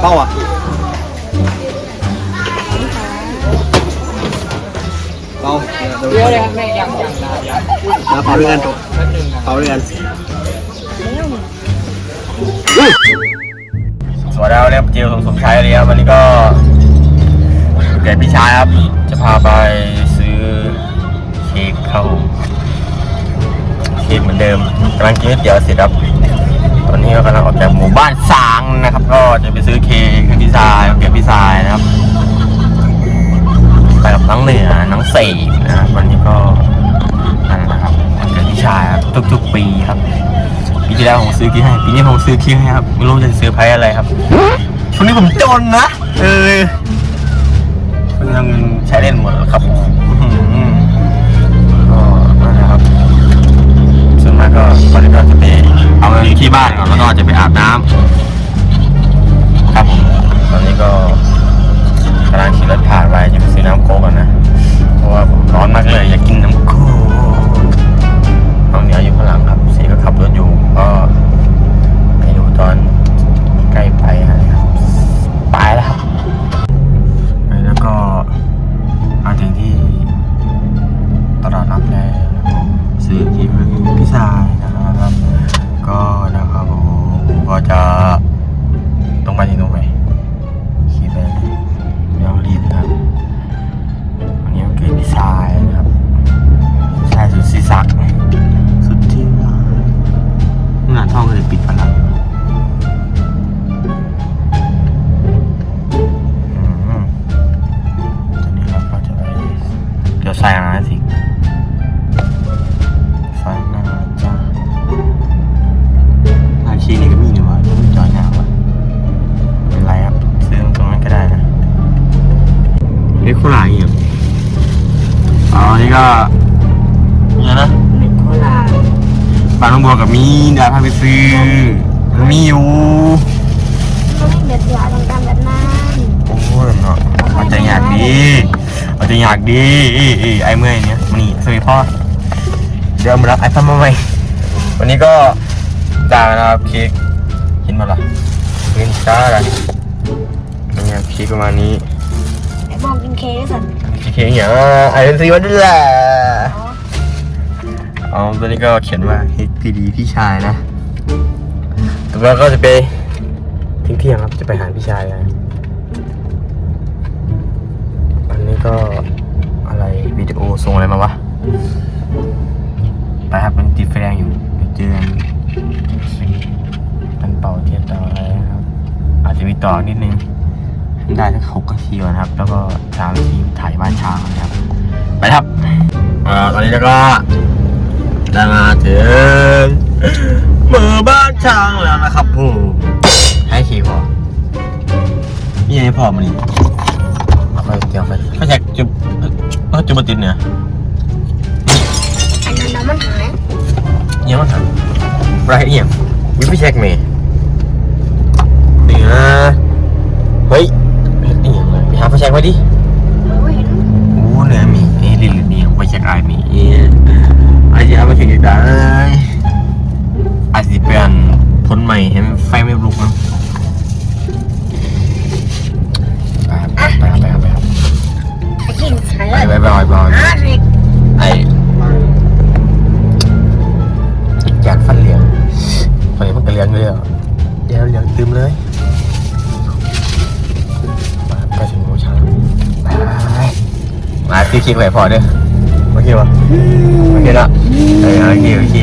เป้าอะเป้าเดี๋ยวเลยครับแม่ยังยังยังมาเป่าด้วยกันแป๊บนึงนะเป่าด้วยกันสวัสดีครับเรียกจิวสมสมชายเลยครับวันนี้ก็เกิดพี่ชายครับ จะพาไปซื้อเค้กเข้าเค้กเหมือนเดิมกำลังกินก๋วยเตี๋ยวเสร็จครับ ตอนนี้ก็กำลังออกจากหมู่บ้านสางนะครับ ก็จะไปซื้อเค้กให้พี่ชายเก็บพี่ชายนะครับไปกับน้องเหนือน้องเสกนะครับวันนี้ก็นั่นนะครับวันเกิดพี่ชายครับทุกๆปีครับปีที่แล้วผมซื้อคีให้ปีนี้ผมซื้อคีให้ครับไม่รู้จะซื้อไพ่อะไรครับช่วงนี้ผมจนนะเออเพิ่งใช้เล่นหมดแล้วครับ บ้านก่อนแล้วก็จะไปอาบน้ำครับผมตอนนี้ก็กำลังขี่รถผ่านไปจะไปซื้อน้ำโค้กก่อนนะ เพราะว่าผมร้อนมากเลยอยากกินน้ำโค้ก ก็เนี่ยนะเม็ดโคลาปลาน้องบัวกับมีเดี๋ยวพาไปซื้อมีอยู่ก็ไม่เม็ดหวานต่างๆแบบนั้นโอ้ยเนาะเอาใจอยากดีเอาใจอยากดีไอ้เมื่อยเนี่ยมันนี่สวัสดีพ่อเดี๋ยวมารับไอ้พ่อมาใหม่วันนี้ก็จ่านะครับเค้กเห็นมาละเงินจ้าอะไรเนี่ยเค้กประมาณนี้ ไอ้บอกกินเค้กสันเค้กอย่างไอ้ซีวันนี่แหละอ๋อตัวนี้ก็เขียนว่า HPD พี่ชายนะต่อไปก็จะไปทิ้งเที่ยงครับ จะไปหาพี่ชายกันอันนี้ก็อะไรวิดีโอส่งอะไรมาวะไปครับมันติดไฟแดงอยู่ไปเจอกันกันเป่าเทียนต่ออะไรนะครับ อาจจะมีต่อนิดนึงให้ ได้สักหกนาทีก่อนครับ แล้วก็สามนาทีถ่ายบ้านช้างนะครับ ไปครับอ่าตอนนี้แล้วก็ได้มาถึงหมู่บ้านช้างแล้วนะครับผมให้ขี่พอนี่ไงพอมันนี่เอาไปเกี่ยวไปไม่ใช่จุบเออจุบมาติดเนี่ยอันนั้นน้ำมันหายเงี้ยมันหันไรเอี่ยมวิปเช็คเมย์นี่นะเฮ้ยเฮ็ดนี่ยัง ไงไปหาไฟแช็กมาดิไม่เห็นโอ้เหนือมีเอ้ลิลลี่ไฟแช็กไอมีเอ้ไอ้ยาไฟแช็กอีกได้อาจจะเปลี่ยนทนใหม่ให้ไฟไม่ลุกนะ มาซื้อเค้กไว้พอเด้อโอเควะโอเคละเออโอเคโอเค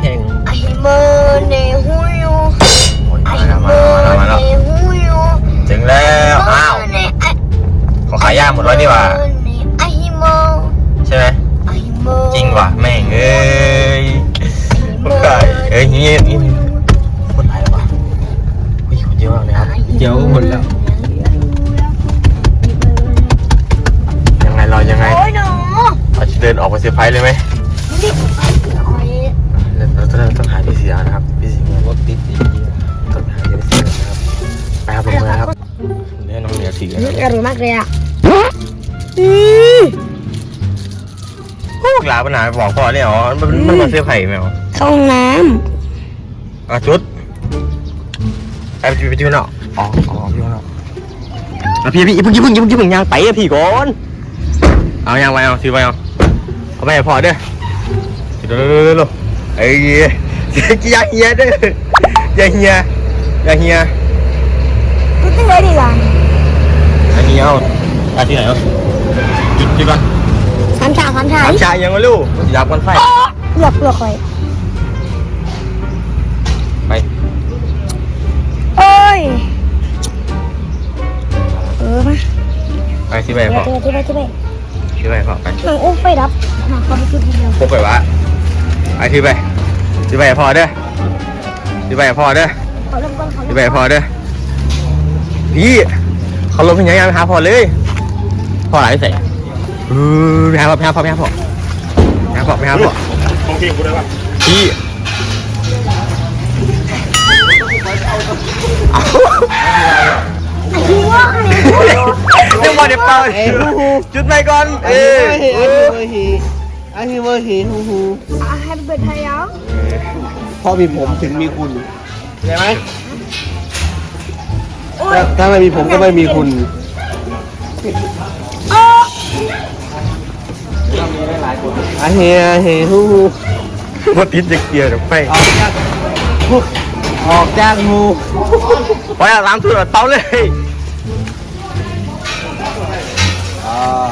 แข่งไอ้เมอเนหูยูโอ้ยไอ้มาเมแล้วอมาแล้วมาแล้วเนหูยูถึงแล้วอ้าวเนไอ้ขอขายย่างหมดแล้วนี่หว่าไอ้เมอใช่ไหมไอ้เมอจริงว่ะแม่งเอ้ย ดี๋ยวน้องเหนือถือนะอร่อยมากเลยอะพวกหลาปัญหาบอกพ่อเนี่ยเหรอมันมันมาเซอร์ไพรส์ไหมเหรอเข้าห้องน้อะจุดไปไปไปที่ข้างนอกอ๋ออ๋อที่ข้างนอกอะพี่พี่อย่าเพิ่งอย่าเพิ่งอย่าเพิ่งอย่าเพิ่งย่างไปอะพี่ก่อนเอาย่างไปเอาถือไปเอาเอาไปให้พอเด้อเร็วเร็วเร็วเร็วไอ้เหี้ยอย่าเฮียเด้ออย่าเฮียอย่าเฮียกูตึ้งเลยดีกว่า อันนี้เอาอาที่ไหนเอาจุดจุดก่อนสามชาสามชาถามชายยังไม่รู้มันสิดับกันไฟเลือกเลือกเลยไปโอ้ยเออมาไปที่ไปที่พอไปที่ไปที่ไปที่ไปพอไปหนังอุ้มไปรับหนังเขาไปจุดเดียวพกไปวะไปที่ไปที่ไปพอเด้อที่ไปพอเด้อขอเริ่มก่อนขอที่เริ่มไปพอเด้อพี่ เขาลงเป็นยังไงไปหาพอเลย พออะไรใส่เออไปหาพอไปหาพอไปหาพอไปหาพอไปหาพอของพี่กูได้ป่ะพี่เอาไอ้ที่ว่าไอ้ยังบอลเด็บเป่าจุดไหนก่อน เอออันนี้เวอร์ฮีฮูฮูอาให้เบิดไทยเอาพอมีผมถึงมีคุณใช่ไหม โอ้ยถ้าไม่มีผมก็ไม่มีคุณโอ้อาเฮียเฮฮูฮูว่าติดจะเกียร์เดี๋ยวไปออกจากออกจากงูไปอะล้างตัวเตาเลยอ่า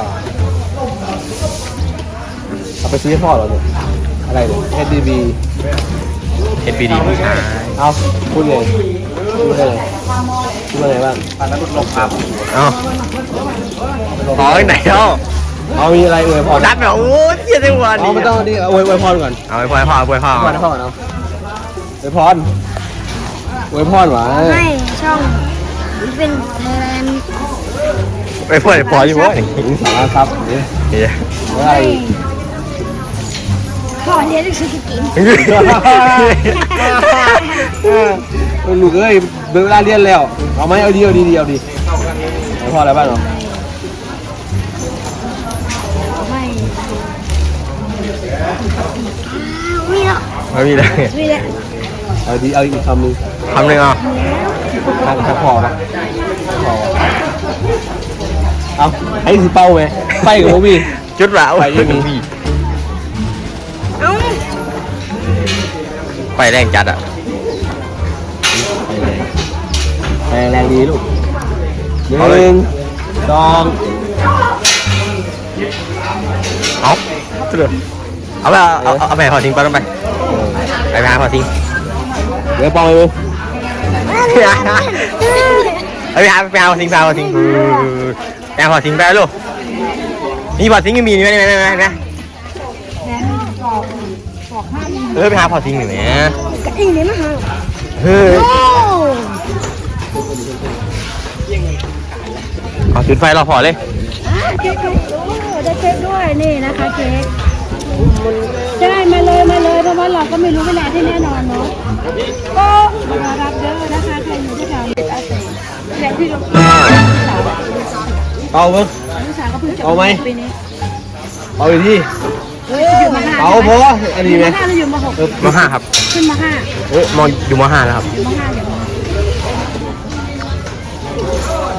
เอาไปซื้อให้พ่อเหรอเนี่ยอะไรเนี่ย SDB เอ็นบีดีผู้ชายเอาพูดไงพู ดอะไรพูดอะไรบ้างอันนั้นลงครับเอ้าขอให้ไหนเอ้าเอามีอะไรอวยพรดัดแบบโอ้ยเกียร์จังหวะเอานี้ไม่ต้องนี่เอาอวยอวยพรก่อนเอาไปพ่อพ่อไปพ่ออวยพรให้พ่อก่อนเอาอวยพรอวยพรหวะไม่ช่องมันเป็นไทยแลนด์ไปพ่อไปพ่ออยู่วะถึงสาระครับนี่เฮ้ยอะไร พ่อเรียนหนังสือกินเออลูกเอ้ยเวลาเรียนแล้ว เอาไหมเอาดีเอาดีเอาดีอวยพรอะไรบ้างเนาะไม่มีแล้วไม่มีเลยมีแล้วเอาดีเอาอีกคำหนึงคำหนึ่งอะถ้าถ้าพอปะพอปะเอาให้สิเป้าไหมไปกับโมบี้จุดละไปยังมี ไปแรงจัดอะแรงแรงดีลูกหนึ่งสองเอาเถื่อเอาไปเอาเอาไปหาพอทิ้งไปต้องไปไปไปหาพอทิ้งเดี๋ยวเป้าไปมึงเอาไปหาไปหาพอทิ้งไปหาพอทิ้งไปหาพอทิ้งไปลูกนี่พอทิ้งยังมีไหมไหมไหมไหม เออไปหาพอทิ้งหน่อยไหมกระดิ่งเลยมั้งฮะเฮ้ยโอ้เอาจุดไฟรอพอเลยเค้กโอ้ได้เค้กด้วยนี่นะคะเค้กใช่มาเลยมาเลยเพราะว่าเราก็ไม่รู้เวลาที่แน่นอนเนาะก็มารับเยอะนะคะใครอยู่ที่แถวนี้อาศัยอย่างที่เราเป้ามึงลูกสาวก็เพิ่งจะเอาไหมปีนี้เอาอีกที่อยู่มาห้า เอาพออันนี้ไหมมาห้าหรืออยู่มาหกมห้าครับ ขึ้นมาห้าเอ้ยมอยู่มห้าแล้วครับ อยู่มาห้าอยู่มาห้า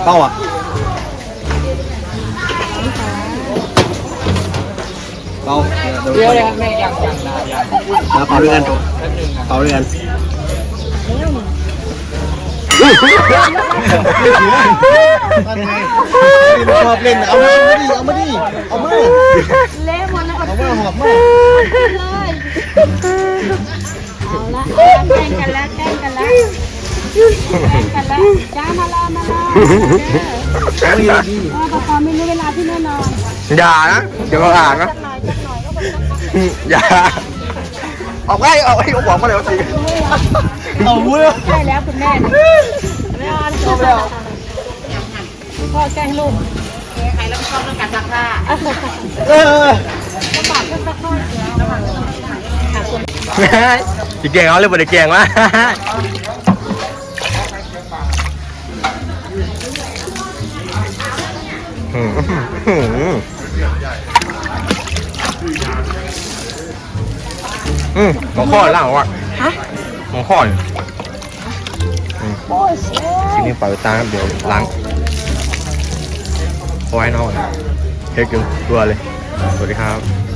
เป้าอะเป้าเดี๋ยวเลยครับแม่ยังยังดายังมาเป่าด้วยกันแป๊บนึงนะเป่าด้วยกันชอบเล่นเอามาดิเอามาดิเอามาเละหมดแล้ว เอามาหอบมาเลยเอาละแกล้งกันแล้วแกล้งกันแล้วแกล้งกันแล้วจ้ามาลามาลาเอาดีดีอ๋อแต่พอไม่รู้เวลาที่แน่นอนอย่านะเดี๋ยวมาอ่านนะจักหน่อยจักหน่อยก็เป็นอย่าออกไปออกไปผมบอกมาเลยว่าสิเอาเว้ยใช่แล้วคุณแม่นะแม่ออนจบแล้วพ่อแกล้งลูกใครรับผิดชอบเรื่องการซักผ้า เออก็บาดก็ซักผ้าเสียแล้วค่ะเก่งเขาเลยบ่ได้เก่งวะอืมอืมอืมหมอข้อล่างวะหมอข้อยทีนี้ปล่อยตามครับเดี๋ยวล้างไว้นอกเทคยังตัวเลย สวัสดีครับ